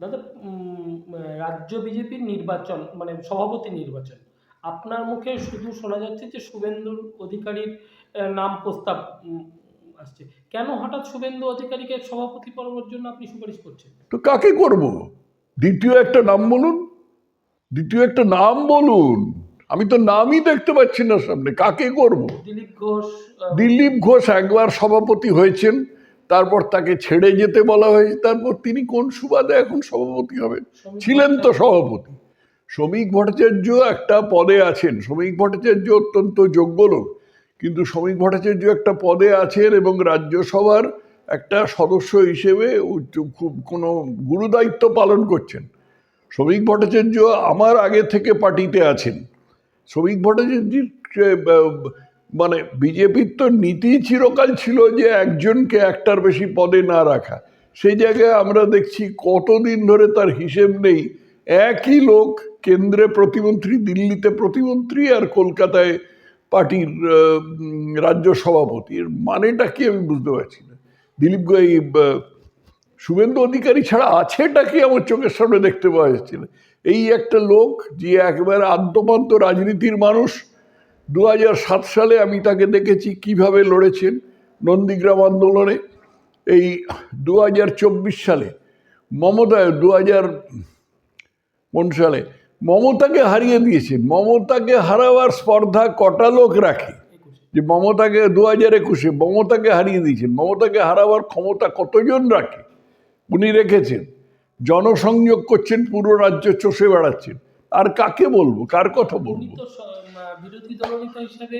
দাদা রাজ্য বিজেপির নির্বাচন মানে সভাপতি নির্বাচন। আপনার মুখে শুধু শোনা যাচ্ছে যে শুভেন্দু অধিকারীর নাম প্রস্তাব আসছে। কেন হঠাৎ শুভেন্দু অধিকারীকে সভাপতি পর্বের জন্য আপনি সুপারিশ করছেন? তো কাকে করব? দ্বিতীয় একটা নাম বলুন। দ্বিতীয় একটা নাম বলুন। আমি তো নামই দেখতে পাচ্ছি না সামনে। কাকে করব? দিলীপ ঘোষ দিলীপ ঘোষ একবার সভাপতি হয়েছেন। তারপর তাকে ছেড়ে যেতে বলা হয়েছে তারপর তিনি কোন সুবাদে এখন সভাপতি হবেন? ছিলেন তো সভাপতি। শ্রমিক ভট্টাচার্য একটা পদে আছেন। শ্রমিক ভট্টাচার্য অত্যন্ত যোগ্য লোক। কিন্তু শ্রমিক ভট্টাচার্য একটা পদে আছেন এবং রাজ্যসভার একটা সদস্য হিসেবে খুব কোনো গুরুদায়িত্ব পালন করছেন। শ্রমিক ভট্টাচার্য আমার আগে থেকে পার্টিতে আছেন। শ্রমিক ভট্টাচার্যের মানে বিজেপির তো নীতি চিরকাল ছিল যে একজনকে একটার বেশি পদে না রাখা। সেই জায়গায় আমরা দেখছি কতদিন ধরে তার হিসেব নেই। একই লোক কেন্দ্রে প্রতিমন্ত্রী, দিল্লিতে প্রতিমন্ত্রী আর কলকাতায় পার্টির রাজ্য সভাপতি। এর মানেটা কি আমি বুঝতে পারছি না। দিলীপ গো- এই শুভেন্দু অধিকারী ছাড়া আছেটা কি আমার চোখের সামনে দেখতে পাওয়া যাচ্ছে না। এই একটা লোক যে একবারে আদ্যপান্ত রাজনীতির মানুষ দু সালে আমি তাকে দেখেছি, কীভাবে লড়েছেন নন্দীগ্রাম আন্দোলনে। এই দু হাজার চব্বিশ সালে মমতা দু হাজার কোন সালে? মমতাকে হারিয়ে দিয়েছেন। মমতাকে হারাবার স্পর্ধা কটা লোক রাখে? যে মমতাকে দু হাজার একুশে মমতাকে হারিয়ে দিয়েছেন। মমতাকে হারাবার ক্ষমতা কতজন রাখে? উনি রেখেছেন। জনসংযোগ করছেন, পুরো রাজ্য চষে বেড়াচ্ছেন। আর কাকে বলব? কার কথা বলব? বিরোধী দলনেতা হিসেবে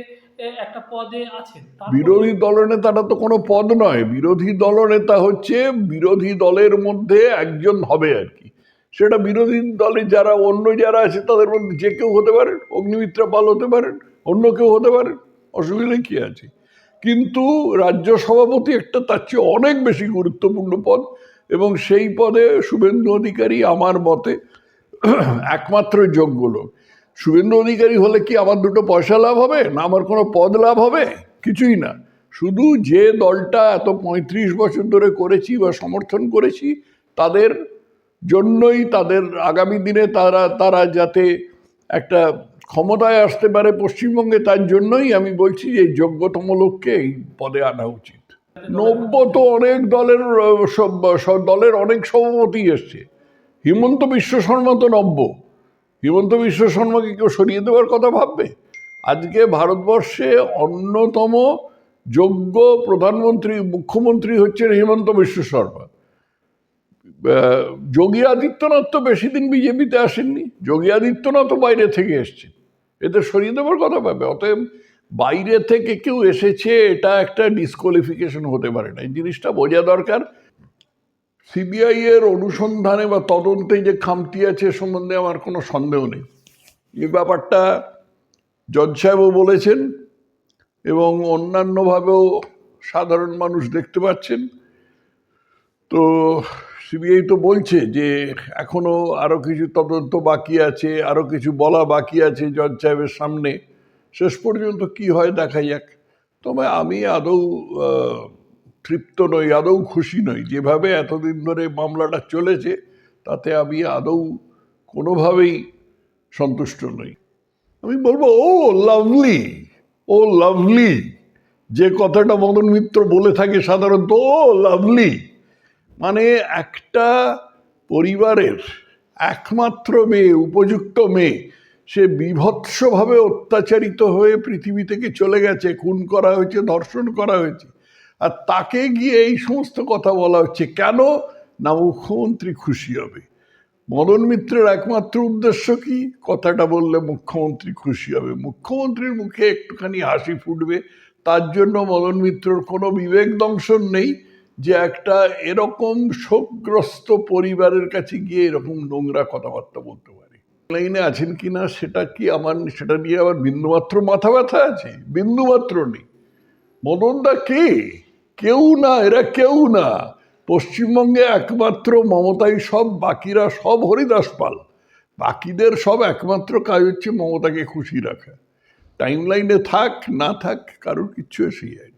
একটা পদে আছেন। বিরোধী দলনেতাটা তো কোনো পদ নয়। বিরোধী দলনেতা হচ্ছে বিরোধী দলের মধ্যে একজন হবে আর কি। সেটা বিরোধী দলে যারা, অন্য যারা আছে তাদের মধ্যে যে কেউ হতে পারেন, অগ্নিমিত্রা পাল হতে পারেন, অন্য কেউ হতে পারেন, অসুবিধা কি আছে। কিন্তু রাজ্য সভাপতি একটা তার চেয়ে অনেক বেশি গুরুত্বপূর্ণ পদ এবং সেই পদে শুভেন্দু অধিকারী আমার মতে একমাত্র যোগ্য লোক। শুভেন্দু অধিকারী হলে কি আমার দুটো পয়সা লাভ হবে না আমার কোনো পদ লাভ হবে? কিছুই না। শুধু যে দলটা এত পঁয়ত্রিশ বছর ধরে করেছি বা সমর্থন করেছি, তাদের জন্যই তাদের আগামী দিনে তারা তারা যাতে একটা ক্ষমতায় আসতে পারে পশ্চিমবঙ্গে, তার জন্যই আমি বলছি যে যোগ্যতম লোককে এই পদে আনা উচিত। নব্য তো অনেক দলের দলের অনেক সভাপতি এসছে। হিমন্ত বিশ্ব শর্মা তো নব্য হিমন্ত বিশ্ব শর্মাকে কেউ সরিয়ে দেওয়ার কথা ভাববে? আজকে ভারতবর্ষে অন্যতম যোগ্য প্রধানমন্ত্রী, মুখ্যমন্ত্রী হচ্ছেন হিমন্ত বিশ্ব শর্মা। যোগী আদিত্যনাথ তো বেশি দিন বিজেপিতে আসেননি। যোগী আদিত্যনাথও বাইরে থেকে এসছেন। এতে সরিয়ে দেওয়ার কথা ভাবে অতএব বাইরে থেকে কেউ এসেছে, এটা একটা ডিসকোয়ালিফিকেশন হতে পারে না। এই জিনিসটা বোঝা দরকার। সিবিআই এর অনুসন্ধানে বা তদন্তে যে খামতি আছে সম্বন্ধে আমার কোনো সন্দেহ নেই। এই ব্যাপারটা জজ সাহেবও বলেছেন এবং অন্যান্যভাবেও সাধারণ মানুষ দেখতে পাচ্ছেন। তো সিবিআই তো বলছে যে এখনও আরও কিছু তদন্ত বাকি আছে আরও কিছু বলা বাকি আছে জজ সাহেবের সামনে। শেষ পর্যন্ত কি হয় দেখা যাক। তবে আমি আদৌ তৃপ্ত নই, আদৌ খুশি নই। যেভাবে এতদিন ধরে মামলাটা চলেছে, তাতে আমি আদৌ কোনোভাবেই সন্তুষ্ট নই। আমি বলব, ও লাভলি ও লাভলি, যে কথাটা মদন মিত্র বলে থাকে সাধারণত, ও লাভলি মানে একটা পরিবারের একমাত্র মেয়ে, উপযুক্ত মেয়ে, সে বিভৎসভাবে অত্যাচারিত হয়ে পৃথিবী থেকে চলে গেছে, খুন করা হয়েছে, ধর্ষণ করা হয়েছে। আর তাকে গিয়ে এই সমস্ত কথা বলা হচ্ছে। কেন? না, মুখ্যমন্ত্রী খুশি হবে। মদন মিত্রের একমাত্র উদ্দেশ্য কি? কথাটা বললে মুখ্যমন্ত্রী খুশি হবে। মুখ্যমন্ত্রীর মুখে একটুখানি হাসি ফুটবে। তার জন্য মদন মিত্রর কোনো বিবেক দংশন নেই যে একটা এরকম শোকগ্রস্ত পরিবারের কাছে গিয়ে এরকম নোংরা কথাবার্তা বলতে পারে। লাইনে আছেন কি না, সেটা কি আমার সেটা নিয়ে আবার বিন্দুমাত্র মাথা ব্যথা আছে? বিন্দুমাত্র নেই। মদনদা কে? কেউ না, এরা কেউ না। পশ্চিমবঙ্গে একমাত্র মমতাই সব, বাকিরা সব হরিদাস পাল। বাকিদের সব একমাত্র কাজ হচ্ছে মমতাকে খুশি রাখা। টাইম লাইনে থাক, না থাক, কারোর কিচ্ছু এসে যায়।